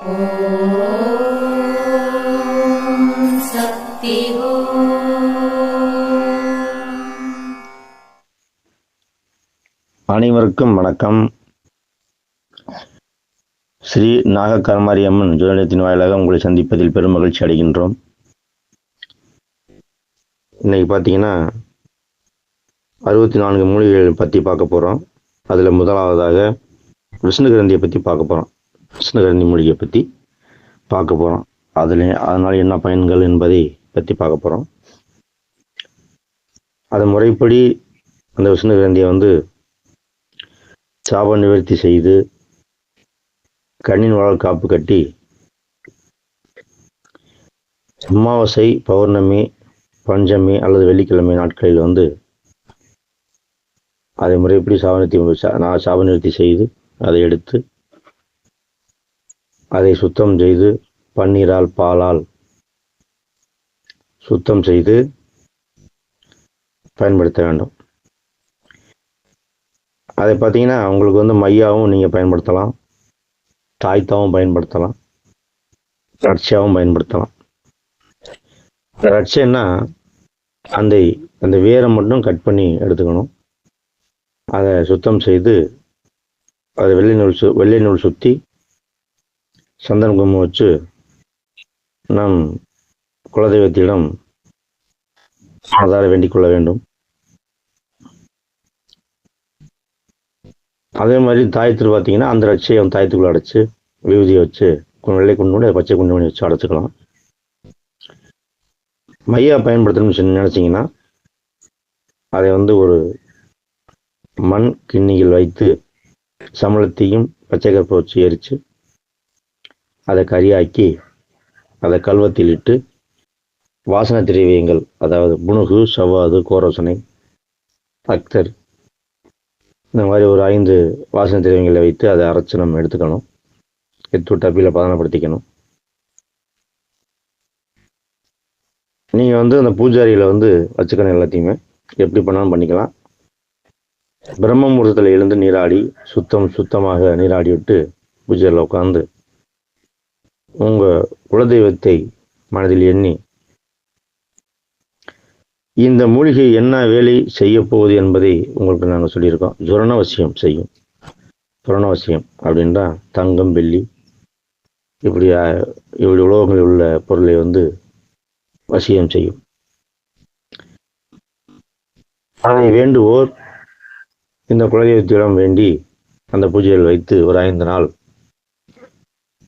அனைவருக்கும் வணக்கம். ஸ்ரீ நாகக்கர்மாரியம்மன் ஜோதிடத்தின் வாயிலாக உங்களை சந்திப்பதில் பெரும் மகிழ்ச்சி அடைகின்றோம். இன்னைக்கு பார்த்தீங்கன்னா அறுபத்தி நான்கு மூலிகைகள் பற்றி பார்க்க போகிறோம் அதில் முதலாவதாக விஷ்ணுகிரந்தியை பற்றி பார்க்க போகிறோம் விஷ்ணுகிரந்தி மொழியை பற்றி பார்க்க போகிறோம் அதில் அதனால் என்ன பயன்கள் என்பதை பற்றி பார்க்க போகிறோம் அது முறைப்படி அந்த விஷ்ணுகிரந்தியை வந்து சாப நிவர்த்தி செய்து கண்ணின் வளர் காப்பு கட்டி அமாவாசை பௌர்ணமி பஞ்சமி அல்லது வெள்ளிக்கிழமை நாட்களில் வந்து அதை முறைப்படி சாபநிறுத்தி நான் சாபநிறுத்தி செய்து அதை எடுத்து அதை சுத்தம் செய்து பன்னீரால் பாலால். சுத்தம் செய்து பயன்படுத்த வேண்டும். அதை பார்த்தீங்கன்னா உங்களுக்கு வந்து மையாவும் நீங்கள் பயன்படுத்தலாம். தாய்த்தாவும் பயன்படுத்தலாம். ரட்சியாவும் பயன்படுத்தலாம். ரட்சைன்னா அந்த அந்த வேரை மட்டும் கட் பண்ணி எடுத்துக்கணும். அதை சுத்தம் செய்து அதை வெள்ளை நூல் சு வெள்ளை நூல் சுற்றி சந்தன குங்குமம் வச்சு நாம் குலதெய்வத்திடம் ஆதார வேண்டிக் கொள்ள வேண்டும். அதே மாதிரி தாயத்தில் பார்த்தீங்கன்னா அந்த ரட்சையை தாயத்துக்குள்ள அடைச்சு விபூதியை வச்சு வெள்ளை குண்டு பச்சை குண்டு மணி வச்சு அடைச்சிக்கலாம். மையா பயன்படுத்தணும்னு நினச்சிங்கன்னா அதை வந்து ஒரு மண் கிண்ணியில் வைத்து சமளத்தையும் பச்சை கற்பை வச்சு எரித்து அதை கரியாக்கி அதை கல்வத்தில் இட்டு வாசனை திரவியங்கள். அதாவது புணுகு சவ்வாது கோரோசனை அக்தர். இந்த மாதிரி ஒரு ஐந்து வாசனை திரவியங்களை வைத்து அதை அரைச்சி நம்ம எடுத்துக்கணும். எடுத்து டப்பியில் பதனப்படுத்திக்கணும். நீங்கள் வந்து அந்த பூஜாரியில் வந்து வச்சுக்கணும் எல்லாத்தையுமே. எப்படி பண்ணாலும் பண்ணிக்கலாம். பிரம்ம முகூர்த்தத்தில் எழுந்து நீராடி சுத்தம் சுத்தமாக நீராடி விட்டு பூஜையில் உட்காந்து உங்கள் குலதெய்வத்தை மனதில் எண்ணி இந்த மூலிகை என்ன வேலை செய்ய போகுது என்பதை உங்களுக்கு நாங்கள் சொல்லியிருக்கோம். ஜுரணவசியம் செய்யும். ஜுரணவசியம் அப்படின்றா தங்கம் வெள்ளி இப்படி இப்படி உலோகங்களில் உள்ள பொருளை வந்து வசியம் செய்யும். அதை வேண்டுவோர் இந்த குலதெய்வத்திடம் வேண்டி அந்த பூஜையில் வைத்து ஒரு ஐந்து நாள்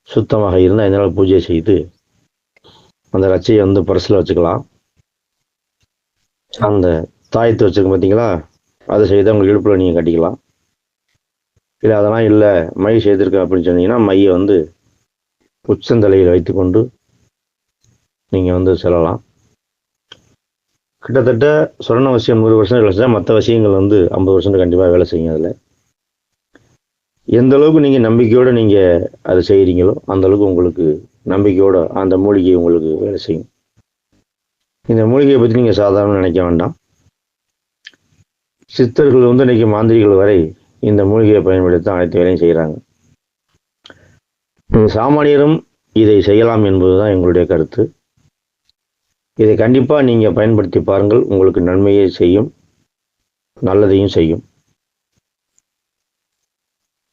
சுத்தமாக இருந்தால் எந்த நாள் பூஜை செய்து அந்த ரச்சையை வந்து பரிசில் வச்சுக்கலாம். அந்த தாயத்தை வச்சுருக்க பார்த்தீங்களா அதை செய்து உங்களுக்கு இடுப்பில் நீங்கள் கட்டிக்கலாம். இல்லை அதெல்லாம் இல்லை மை செய்திருக்கேன் அப்படின்னு சொன்னீங்கன்னா மையை வந்து உச்சந்தலையில் வைத்துக்கொண்டு நீங்கள் வந்து செல்லலாம். கிட்டத்தட்ட சொரண வசியம் நூறு வருஷம் வேலை மற்ற விஷயங்கள் வந்து ஐம்பது பர்சன்ட் கண்டிப்பாக வேலை செய்யும் அதில். எந்த அளவுக்கு நீங்கள் நம்பிக்கையோடு நீங்கள் அதை செய்கிறீங்களோ அந்த அளவுக்கு உங்களுக்கு நம்பிக்கையோடு அந்த மூலிகை உங்களுக்கு வேலை செய்யும். இந்த மூலிகையை பற்றி நீங்கள் சாதாரண நினைக்க வேண்டாம். சித்தர்கள் வந்து இன்னைக்கு மாந்திரிகள் வரை இந்த மூலிகையை பயன்படுத்தி அனைத்து வேலையும் செய்கிறாங்க சாமானியரும் இதை செய்யலாம் என்பதுதான் எங்களுடைய கருத்து. இதை கண்டிப்பாக நீங்கள் பயன்படுத்தி பாருங்கள் உங்களுக்கு நன்மையை செய்யும் நல்லதையும் செய்யும்.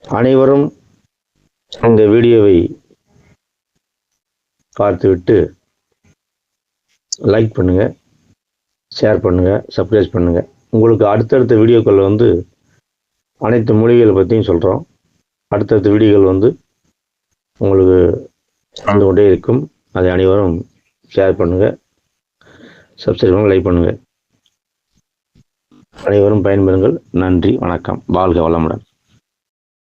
அனைவரும் இந்த வீடியோவை பார்த்துவிட்டு லைக் பண்ணுங்கள் ஷேர் பண்ணுங்கள் சப்ஸ்கிரைப் பண்ணுங்கள் உங்களுக்கு அடுத்தடுத்த வீடியோக்கள் வந்து அனைத்து மொழிகளை பற்றியும் சொல்கிறோம் அடுத்தடுத்த வீடியோக்கள் வந்து உங்களுக்கு வந்து கொண்டே இருக்கும். அதை அனைவரும் ஷேர் பண்ணுங்கள் சப்ஸ்கிரைப் பண்ணுங்கள் லைக் பண்ணுங்கள் அனைவரும் பயன்பெறுங்கள். நன்றி வணக்கம். வாழ்க வளமுடன்.